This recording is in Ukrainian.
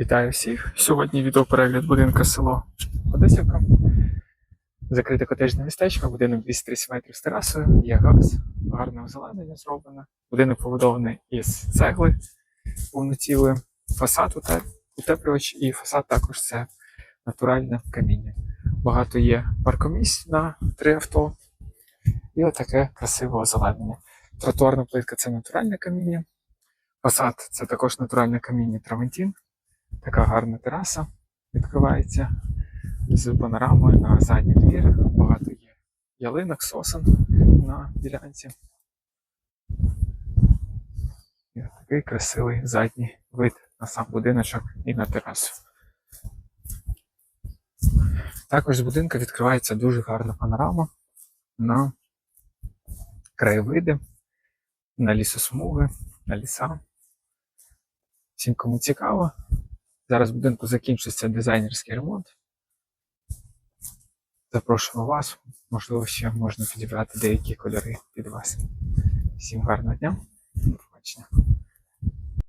Вітаю всіх! Сьогодні відеоперегляд будинку село Одесівка. Закрите котежне містечко, будинок 230 метрів з терасою, є газ, гарне озеленення зроблено. Будинок побудований із цегли повноцілої, фасад утеплювач і фасад також це натуральне каміння. Багато є паркомісць на три авто і отаке красиве озеленення. Тротуарна плитка це натуральне каміння. Фасад це також натуральне каміння Травентін. Така гарна тераса відкривається з панорамою на задній двір. Багато є ялинок, сосен на ділянці. І такий красивий задній вид на сам будиночок і на терасу. Також з будинку відкривається дуже гарна панорама на краєвиди, на лісосмуги, на ліса. Всім, кому цікаво, Зараз в будинку закінчиться дизайнерський ремонт. Запрошую вас. Можливо, ще можна підібрати деякі кольори під вас. Всім гарного дня. До побачення.